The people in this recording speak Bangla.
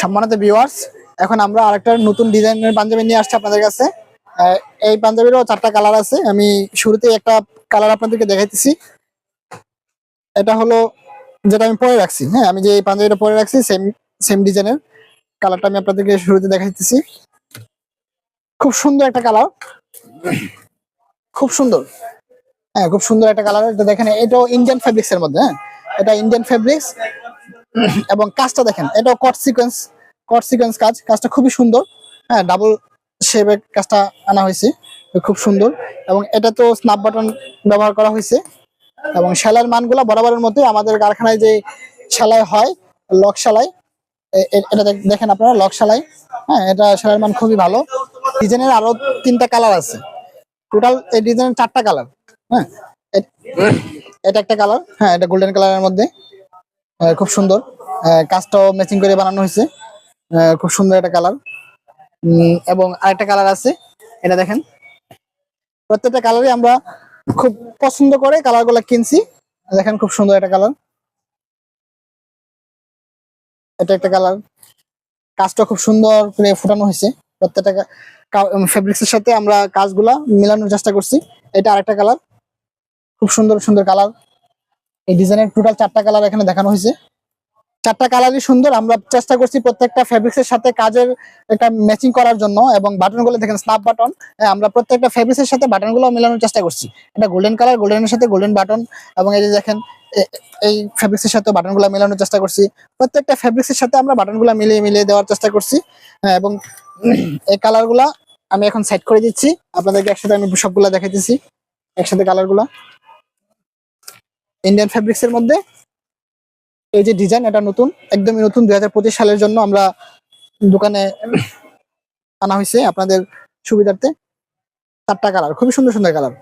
সম্মানিত ভিউয়ার্স এখন আমরা আরেকটা নতুন ডিজাইনের পাঞ্জাবি নিয়ে আসছি আপনাদের কাছে। এই পাঞ্জাবিরও চারটা কালার আছে। আমি শুরুতেই একটা কালার আপনাদেরকে দেখাইতেছি। এটা হলো যেটা আমি পরে রাখছি। হ্যাঁ আমি যে এই পাঞ্জাবিটা পরে রাখছি সেম সেম ডিজাইনের কালারটা আমি আপনাদেরকে শুরুতে দেখাইতেছি। খুব সুন্দর একটা কালার খুব সুন্দর। হ্যাঁ খুব সুন্দর একটা কালার এটা দেখেন, এটাও ইন্ডিয়ান ফেব্রিক্স এর মধ্যে হ্যাঁ। এটা ইন্ডিয়ান ফেব্রিক্স এবং কাজটা দেখেন, এটাও কট সিকোয়েন্স কট সিকোয়েন্স কাজ, কাজটা খুবই সুন্দর। হ্যাঁ ডাবল শেপের কাজটা আনা হয়েছে, খুব সুন্দর। এবং এটা তো স্ন্যাপ বাটন ব্যবহার করা হয়েছে। এবং সেলাইয়ের মানগুলো বরাবরের মধ্যে আমাদের কারখানায় যে সেলাই হয়, লক সেলাই এটা দেখ- দেখেন আপনারা, লক সেলাই। হ্যাঁ এটা সেলাইয়ের মান খুবই ভালো। ডিজাইনের আরও তিনটা কালার আছে। টোটাল এই ডিজাইনের চারটা কালার হ্যাঁ এটা একটা কালার হ্যাঁ এটা গোল্ডেন কালারের মধ্যে। খুব সুন্দর। কাজটাও ম্যাচিং করে বানানো হয়েছে। খুব সুন্দর একটা কালার এবং আরেকটা কালার আছে। এটা দেখেন। প্রত্যেকটা কালারই আমরা খুব পছন্দ করে কালারগুলা কিনছি। দেখেন খুব সুন্দর একটা কালার এটা একটা কালার কাজটা খুব সুন্দর করে ফুটানো হয়েছে। প্রত্যেকটা ফেব্রিক্স এর সাথে আমরা কাজগুলা মিলানোর চেষ্টা করছি। এটা আরেকটা কালার খুব সুন্দর সুন্দর কালার এই ডিজাইনের টোটাল চারটা কালার এখানে দেখানো হয়েছে। চারটা কালারই সুন্দর আমরা চেষ্টা করছি প্রত্যেকটা ফেব্রিক্স এর সাথে কাজের একটা ম্যাচিং করার জন্য এবং বাটনগুলো দেখেন স্ন্যাপ বাটন আমরা প্রত্যেকটা ফেব্রিক্স এর সাথে বাটনগুলো মিলানোর চেষ্টা করছি। এটা গোল্ডেন কালার গোল্ডেনের সাথে গোল্ডেন বাটন এবং এই যে দেখেন এই ফেব্রিক্স এর সাথে বাটনগুলো মিলানোর চেষ্টা করছি। প্রত্যেকটা ফেব্রিক্স এর সাথে আমরা বাটনগুলো মিলিয়ে মিলিয়ে দেওয়ার চেষ্টা করছি। হ্যাঁ, এবং এই কালারগুলা আমি এখন সেট করে দিচ্ছি। আপনাদেরকে একসাথে আমি সবগুলা দেখাইতেছি। একসাথে কালারগুলা। ইন্ডিয়ান ফেব্রিক্স এর মধ্যে। এই যে ডিজাইন এটা নতুন, একদমই নতুন, দুই হাজার পঁচিশ সালের জন্য আমরা দোকানে আনা হয়েছে আপনাদের সুবিধার্থে। চারটা কালার খুবই সুন্দর সুন্দর কালার